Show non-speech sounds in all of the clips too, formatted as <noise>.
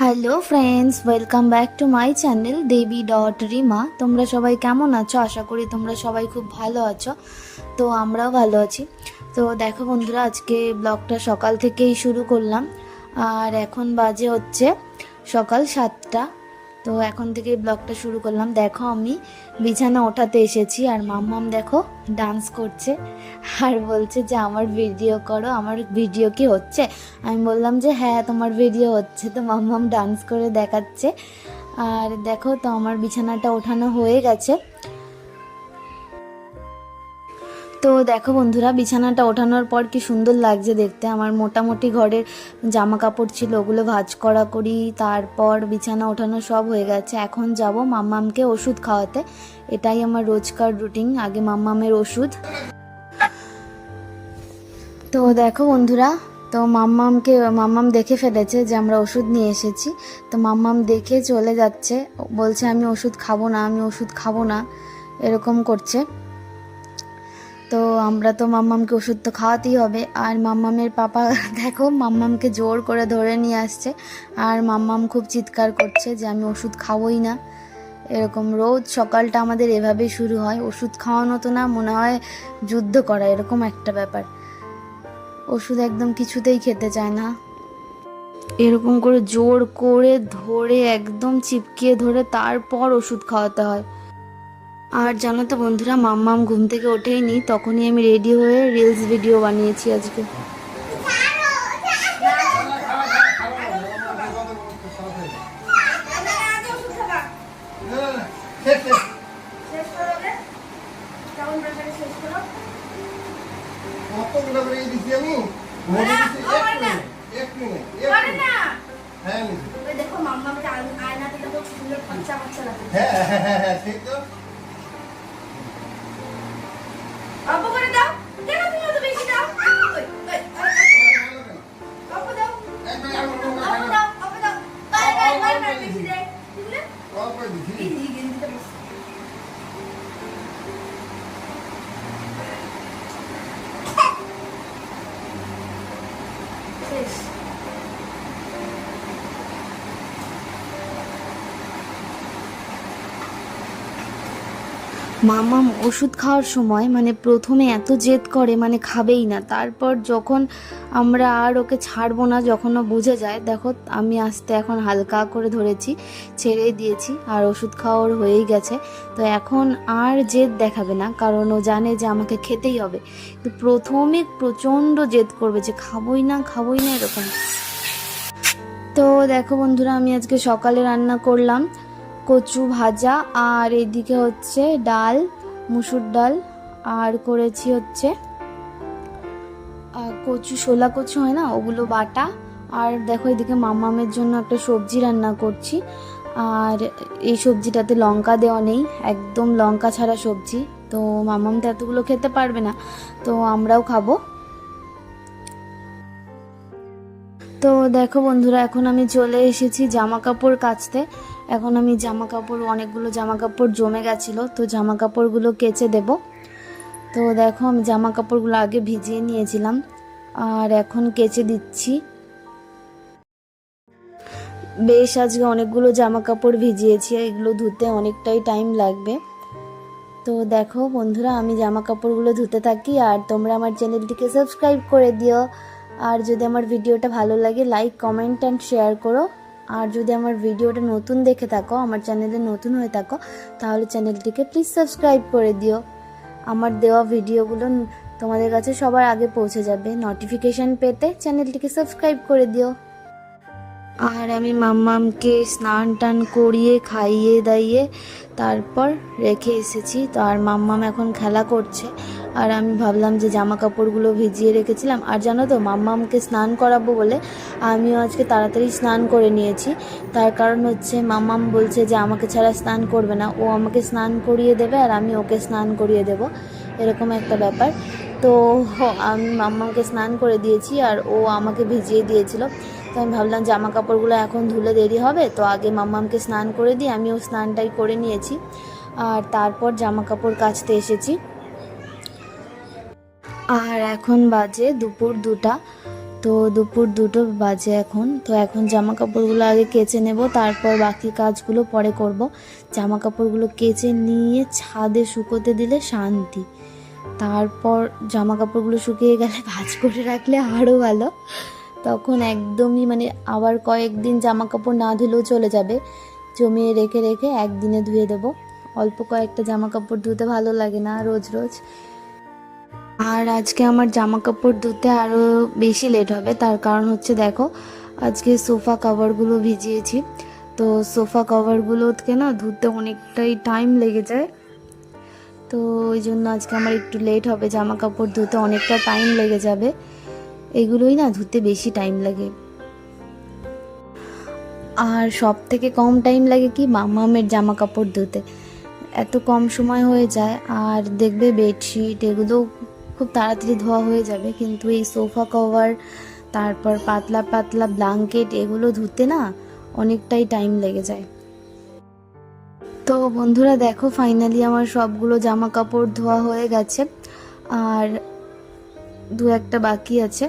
Hello friends welcome back to my channel Debi dot Rima তোমরা সবাই কেমন আছো? আশা করি তোমরা সবাই খুব ভালো আছো। তো আমরাও ভালো আছি। তো দেখো বন্ধুরা, আজকে ব্লগটা সকাল থেকেই শুরু করলাম। আর এখন বাজে হচ্ছে সকাল সাতটা। তো এখন থেকে ব্লগটা শুরু করলাম। দেখো আমি বিছানা ওঠাতে এসেছি আর মাম্মাম দেখো ডান্স করছে আর বলছে যে, আমার ভিডিও করো, আমার ভিডিও কি হচ্ছে? আমি বললাম যে হ্যাঁ তোমার ভিডিও হচ্ছে। তো মাম্মাম ডান্স করে দেখাচ্ছে। আর দেখো তো আমার বিছানাটা ওঠানো হয়ে গেছে। তো দেখো বন্ধুরা, বিছানাটা ওঠানোর পর কি সুন্দর লাগছে দেখতে। আমার মোটামুটি ঘরের জামা কাপড় ছিল, ওগুলো ভাজ করা করি, তারপর বিছানা ওঠানো সব হয়ে গেছে। এখন যাব মাম্মামকে ওষুধ খাওয়াতে। এটাই আমার রোজকার রুটিন, আগে মাম্মামের ওষুধ। তো দেখো বন্ধুরা, তো মাম্মামকে, মাম্মাম দেখে ফেলেছে যে আমরা ওষুধ নিয়ে এসেছি। তো মাম্মাম দেখে চলে যাচ্ছে, বলছে আমি ওষুধ খাব না, আমি ওষুধ খাব না, এরকম করছে। তো আমরা তো মাম্মামকে ওষুধ তো খাওয়াতেই হবে। আর মাম্মামের পাপা, <laughs> দেখো, মাম্মামকে জোর করে ধরে নিয়ে আসছে। আর মাম্মাম খুব চিৎকার করছে যে, আমি ওষুধ খাবোই না। এরকম রোজ সকালটা আমাদের এভাবেই শুরু হয়। ওষুধ খাওয়ানো তো না, মনে হয় যুদ্ধ করা, এরকম একটা ব্যাপার। ওষুধ একদম কিছুতেই খেতে চায় না। এরকম করে জোর করে ধরে, একদম চিপকিয়ে ধরে তারপর ওষুধ খাওয়াতে হয়। আর জানো তো বন্ধুরা, মাম্মাম ঘুম থেকে ওঠেই নি তখনই আমি রেডি হয়ে রিলস ভিডিও বানিয়েছি আজকে। কতগুলো করে দিছি আমি মনে অল্প মামাম ওষুধ খাওয়ার সময় মানে প্রথমে এত জেদ করে মানে খাবেই না। তারপর যখন আমরা আর ওকে ছাড়বো না, যখন ও বুঝে যায়, দেখো আমি আস্তে এখন হালকা করে ধরেছি ছেড়ে দিয়েছি, আর ওষুধ খাওয়ার হয়েই গেছে। তো এখন আর জেদ দেখাবে না, কারণ ও জানে যে আমাকে খেতেই হবে। তো প্রথমে প্রচণ্ড জেদ করবে যে খাবোই না খাবোই না এরকম। তো দেখো বন্ধুরা, আমি আজকে সকালে রান্না করলাম। কচু ভাজা, আর এদিকে হচ্ছে ডাল, মুসুর ডাল, আর করেছি হচ্ছে কচু শোলা কচু হয় না, ওগুলো বাটা। আর দেখো এদিকে মামামের জন্য একটা সবজি রান্না করছি। আর এই সবজিটাতে লঙ্কা দেওয়া নেই, একদম লঙ্কা ছাড়া সবজি। তো মামাম তো এতগুলো খেতে পারবে না, তো আমরাও খাব। তো দেখো বন্ধুরা, এখন আমি চলে এসেছি জামা কাপড় কাচতে। এখন আমি জামা কাপড় অনেকগুলো জামা কাপড় জমে গেছিল, তো জামা কাপড়গুলো কেচে দেব। তো দেখো, আমি জামা কাপড়গুলো আগে ভিজিয়ে নিয়েছিলাম, আর এখন কেচে দিচ্ছি। বেশ, আজকে অনেকগুলো জামা কাপড় ভিজিয়েছি এগুলো ধুতে অনেকটাই টাইম লাগবে। তো দেখো বন্ধুরা, আমি জামা কাপড়গুলো ধুতে থাকি, আর তোমরা আমার চ্যানেলটিকে সাবস্ক্রাইব করে দিও। আর যদি আমার ভিডিওটা ভালো লাগে, লাইক, কমেন্ট অ্যান্ড শেয়ার করো। আর যদি আমার ভিডিওটা নতুন দেখে থাকো, আমার চ্যানেলে নতুন হয়ে থাকো, তাহলে চ্যানেলটিকে প্লিজ সাবস্ক্রাইব করে দিও। আমার দেওয়া ভিডিওগুলো তোমাদের কাছে সবার আগে পৌঁছে যাবে। নোটিফিকেশান পেতে চ্যানেলটিকে সাবস্ক্রাইব করে দিও। আর আমি মাম্মামকে স্নান টান করিয়ে খাইয়ে দাইয়ে তারপর রেখে এসেছি। তো আর মাম্মাম এখন খেলা করছে। আর আমি ভাবলাম যে জামা কাপড়গুলো ভিজিয়ে রেখেছিলাম। আর জানো তো, মাম্মামকে স্নান করাবো বলে আমিও আজকে তাড়াতাড়ি স্নান করে নিয়েছি। তার কারণ হচ্ছে মাম্মাম বলছে যে আমাকে ছাড়া স্নান করবে না। ও আমাকে স্নান করিয়ে দেবে আর আমি ওকে স্নান করিয়ে দেব। এরকম একটা ব্যাপার। তো আমি মাম্মামকে স্নান করে দিয়েছি আর ও আমাকে ভিজিয়ে দিয়েছিল। তো আমি ভাবলাম জামা কাপড়গুলো এখন ধুলে দেরি হবে, তো আগে মাম্মামকে স্নান করে দিই, আমিও স্নানটাই করে নিয়েছি। আর তারপর জামা কাপড় কাচতে এসেছি। আর এখন বাজে দুপুর দুটা, তো দুপুর দুটো বাজে এখন, তো এখন জামা কাপড়গুলো আগে কেচে নেব, তারপর বাকি কাজগুলো পরে করব। জামা কাপড়গুলো কেচে নিয়ে ছাদে শুকোতে দিলে শান্তি। তারপর জামা কাপড়গুলো শুকিয়ে গেলে ভাঁজ করে রাখলে আরও ভালো। তখন একদমই মানে আবার কয়েকদিন জামা কাপড় না ধুলেও চলে যাবে। জমিয়ে রেখে রেখে একদিনে ধুয়ে দেবো। অল্প কয়েকটা জামা কাপড় ধুতে ভালো লাগে না রোজ রোজ। আর আজকে আমার জামা কাপড় ধুতে আরও বেশি লেট হবে। তার কারণ হচ্ছে দেখো, আজকে সোফা কাভারগুলো ভিজিয়েছি। তো সোফা কভারগুলোকে না ধুতে অনেকটাই টাইম লেগে যায়। তো ওই জন্য আজকে আমার একটু লেট হবে। জামা কাপড় ধুতে অনেকটা টাইম লেগে যাবে। এগুলোই না ধুতে বেশি টাইম লাগে। আর সব থেকে কম টাইম লাগে কি মামামের জামা কাপড় ধুতে। এত কম সময় হয়ে যায়, আর দেখবে বেডশিট এগুলো খুব তাড়াতাড়ি ধোয়া হয়ে যাবে, কিন্তু এই সোফা কভার তারপর পাতলা পাতলা ব্ল্যাঙ্কেট এগুলো ধুতে না অনেকটাই টাইম লেগে যায়। তো বন্ধুরা দেখো ফাইনালি আমার সবগুলো জামা কাপড় ধোয়া হয়ে গেছে। আর দু একটা বাকি আছে।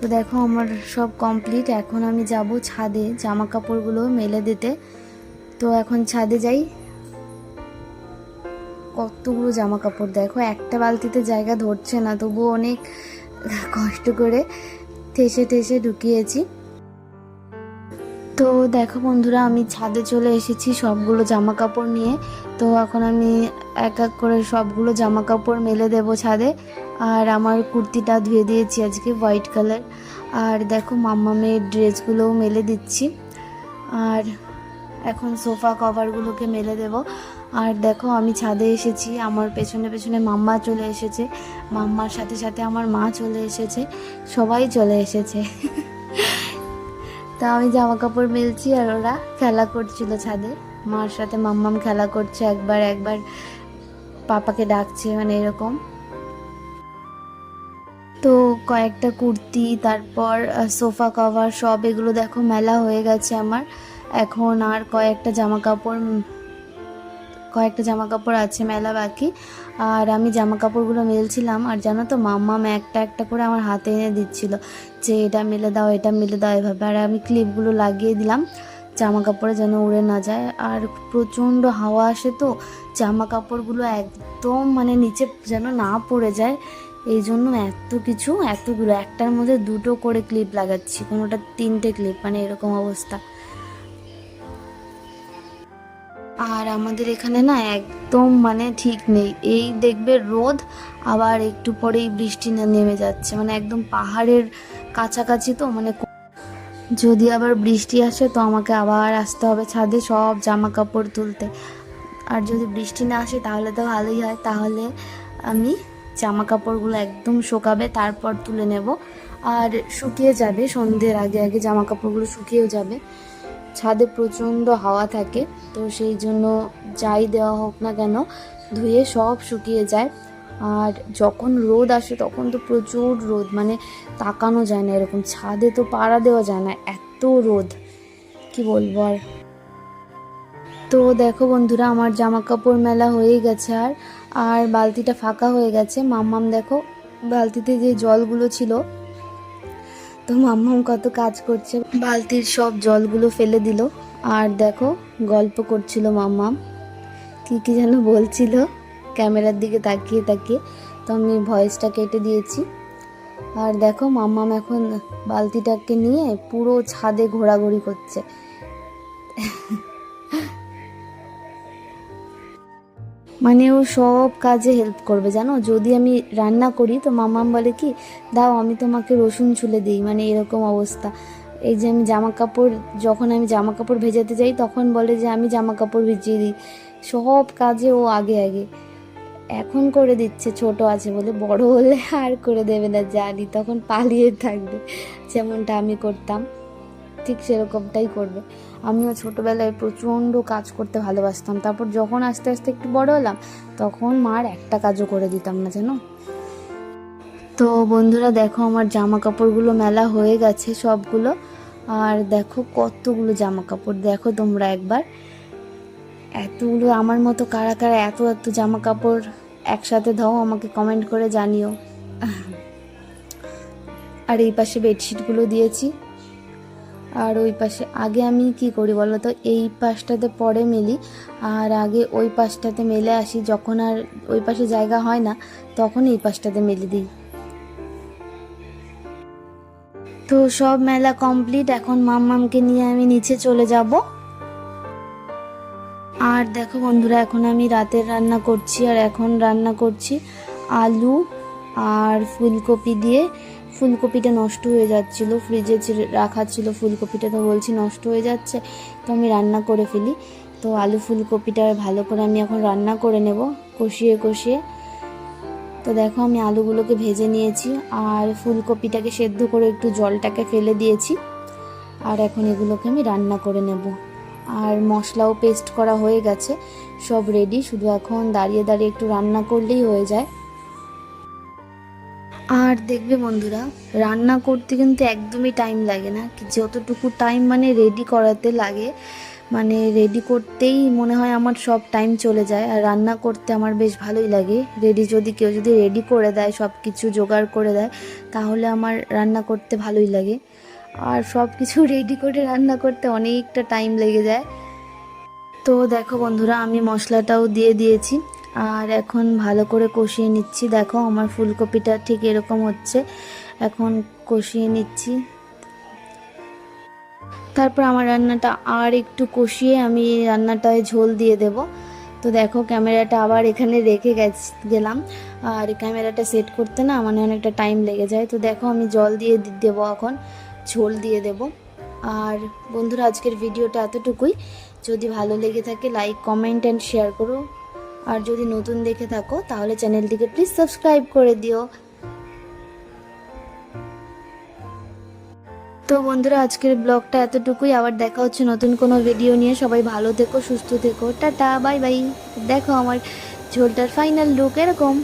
তো দেখো আমার সব কমপ্লিট এখন আমি যাব ছাদে জামা কাপড়গুলো মেলে দিতে। তো এখন ছাদে যাই। কতগুলো জামা কাপড় দেখো, একটা বালতিতে জায়গা ধরছে না, তবুও অনেক কষ্ট করে ঠেসে ঠেসে ঢুকিয়েছি। তো দেখো বন্ধুরা, আমি ছাদে চলে এসেছি সবগুলো জামা কাপড় নিয়ে। তো এখন আমি এক এক করে সবগুলো জামা কাপড় মেলে দেবো ছাদে। আর আমার কুর্তিটা ধুয়ে দিয়েছি আজকে হোয়াইট কালার। আর দেখো মাম্মামের ড্রেসগুলোও মেলে দিচ্ছি। আর এখন সোফা কভারগুলোকে মেলে দেব। আর দেখো আমি ছাদে এসেছি, আমার পেছনে পেছনে মাম্মা চলে এসেছে। মাম্মার সাথে সাথে আমার মা চলে এসেছে, সবাই চলে এসেছে। <laughs> তা আমি জামা কাপড় মেলছি আর ওরা খেলা করছিল ছাদে। মার সাথে মাম্মাম খেলা করছে একবার একবার পাপাকে ডাকছে মানে এরকম। তো কয়েকটা কুর্তি, তারপর সোফা কভার, সব এগুলো দেখো মেলা হয়ে গেছে আমার। এখন আর কয়েকটা জামা কাপড় কয়েকটা জামা কাপড় আছে, মেলা বাকি। আর আমি জামা কাপড়গুলো মেলছিলাম। আর জানো তো মাম্মাম একটা একটা করে আমার হাতে এনে দিচ্ছিল যে, এটা মেলে দাও, এটা মেলে দাও। এভাবে। আর আমি ক্লিপগুলো লাগিয়ে দিলাম জামা কাপড়ে যেন উড়ে না যায়। আর প্রচণ্ড হাওয়া আসে তো জামা কাপড়গুলো একদম মানে নিচে যেন না পড়ে যায়। এই জন্য এত কিছু, এতগুলো। একটার মধ্যে দুটো করে ক্লিপ লাগাচ্ছি, কোনোটা তিনটে ক্লিপ মানে এরকম অবস্থা। আর আমাদের এখানে না একদম মানে ঠিক নেই। এই দেখবে রোদ, আবার একটু পরেই বৃষ্টি না নেমে যাচ্ছে। মানে একদম পাহাড়ের কাছাকাছি তো মানে যদি আবার বৃষ্টি আসে তো আমাকে আবার আসতে হবে ছাদে সব জামা কাপড় তুলতে। আর যদি বৃষ্টি না আসে তাহলে তো ভালোই হয়। তাহলে আমি জামা কাপড়গুলো একদম শুকাবে, তারপর তুলে নেব। আর শুকিয়ে যাবে সন্ধ্যের আগে আগে জামা কাপড়গুলো শুকিয়েও যাবে। ছাদে প্রচণ্ড হাওয়া থাকে, তো সেই জন্য যাই দেওয়া হোক না কেন, ধুয়ে সব শুকিয়ে যায়। আর যখন রোদ আসে তখন তো প্রচুর রোদ মানে তাকানো যায় না এরকম। ছাদে তো পাড়া দেওয়া যায় না, এত রোদ, কি বলব আর। তো দেখো বন্ধুরা, আমার জামা কাপড় মেলা হয়ে গেছে আর আর বালতিটা ফাঁকা হয়ে গেছে। মাম্মাম দেখো, বালতিতে যে জলগুলো ছিল তো মাম্মাম কত কাজ করছে। বালতির সব জলগুলো ফেলে দিল। আর দেখো, গল্প করছিল মাম্মাম। কী কী যেন বলছিল। ক্যামেরার দিকে তাকিয়ে তাকিয়ে। তো আমি ভয়েসটা কেটে দিয়েছি। আর দেখো, মাম্মাম এখন বালতিটাকে নিয়ে পুরো ছাদে ঘোরাঘুরি করছে। মানে ও সব কাজে হেল্প করবে, জানো? যদি আমি রান্না করি, তো মামাম বলে কি, দাও, আমি তোমাকে রসুন ছুলে দিই। মানে এরকম অবস্থা। এই যে আমি জামা কাপড়, যখন আমি জামা কাপড় ভেজাতে যাই, তখন বলে যে, আমি জামা কাপড় ভিজিয়ে দিই। সব কাজে ও আগে আগে। এখন করে দিচ্ছে, ছোট আছে বলে। বড় হলে আর করে দেবে না, জানি। তখন পালিয়ে থাকবে। যেমনটা আমি করতাম, ঠিক সেরকমটাই করবে। আমিও ছোটোবেলায় প্রচণ্ড কাজ করতে ভালোবাসতাম। তারপর যখন আস্তে আস্তে একটু বড় হলাম, তখন মার একটা কাজও করে দিতাম না, জানো? তো বন্ধুরা, দেখো আমার জামা কাপড়গুলো মেলা হয়ে গেছে সবগুলো। আর দেখো কতগুলো জামা কাপড় দেখো তোমরা একবার। এতগুলো, আমার মতো কারা কারা এত এত জামা কাপড় একসাথে দাও, আমাকে কমেন্ট করে জানিও। আর এই পাশে বেডশিটগুলো দিয়েছি। আর ওই পাশে, আগে আমি কি করি বলো তো? এই পাশটাতে পরে মেলি, আর আগে ওই পাশটাতে মেলে আসি। যখন আর ওই পাশে জায়গা হয় না, তখন এই পাশটাতে মেলে দিই। তো সব মেলা কমপ্লিট। এখন মাম্মামকে নিয়ে আমি নিচে চলে যাব। আর দেখো বন্ধুরা, এখন আমি রাতের রান্না করছি। আর এখন রান্না করছি আলু আর ফুলকপি দিয়ে। ফুলকপিটা নষ্ট হয়ে যাচ্ছিল ফ্রিজে রাখা ছিল ফুলকপিটা, তো বলছি নষ্ট হয়ে যাচ্ছে, তো আমি রান্না করে ফেলি। তো আলু ফুলকপিটা ভালো করে আমি এখন রান্না করে নেব, কষিয়ে কষিয়ে। তো দেখো আমি আলুগুলোকে ভেজে নিয়েছি, আর ফুলকপিটাকে সেদ্ধ করে একটু জলটাকে ফেলে দিয়েছি। আর এখন এগুলোকে আমি রান্না করে নেব। আর মশলাও পেস্ট করা হয়ে গেছে, সব রেডি শুধু এখন দাঁড়িয়ে দাঁড়িয়ে একটু রান্না করলেই হয়ে যায়। আর দেখবে বন্ধুরা, রান্না করতে কিন্তু একদমই টাইম লাগে না। যতটুকু টাইম মানে রেডি করাতে লাগে মানে রেডি করতেই মনে হয় আমার সব টাইম চলে যায়। আর রান্না করতে আমার বেশ ভালোই লাগে। রেডি যদি কেউ যদি রেডি করে দেয় সব কিছু জোগাড় করে দেয়, তাহলে আমার রান্না করতে ভালোই লাগে। আর সব কিছু রেডি করে রান্না করতে অনেকটা টাইম লেগে যায়। তো দেখো বন্ধুরা, আমি মশলাটাও দিয়ে দিয়েছি। আর এখন ভালো করে কষিয়ে নিচ্ছি। দেখো আমার ফুলকপিটা ঠিক এরকম হচ্ছে। এখন কষিয়ে নিচ্ছি। তারপর আমার রান্নাটা আর একটু কষিয়ে আমি রান্নাটায় ঝোল দিয়ে দেব। তো দেখো ক্যামেরাটা আবার এখানে রেখে গেলাম। আর ক্যামেরাটা সেট করতে না মানে অনেকটা টাইম লেগে যায়। তো দেখো আমি জল দিয়ে দেবো এখন। ঝোল দিয়ে দেব। আর বন্ধুরা, আজকের ভিডিওটা এতটুকুই। যদি ভালো লেগে থাকে লাইক কমেন্ট অ্যান্ড শেয়ার করো। আর যদি নতুন দেখে থাকো, তাহলে চ্যানেলটিকে প্লিজ সাবস্ক্রাইব করে দিও। তো বন্ধুরা, আজকের ব্লগটা এতটুকুই। আবার দেখা হচ্ছে নতুন কোনো ভিডিও নিয়ে। সবাই ভালো থেকো, সুস্থ থেকো। টাটা বাই বাই দেখো আমার ঝোলটার ফাইনাল লুক এরকম।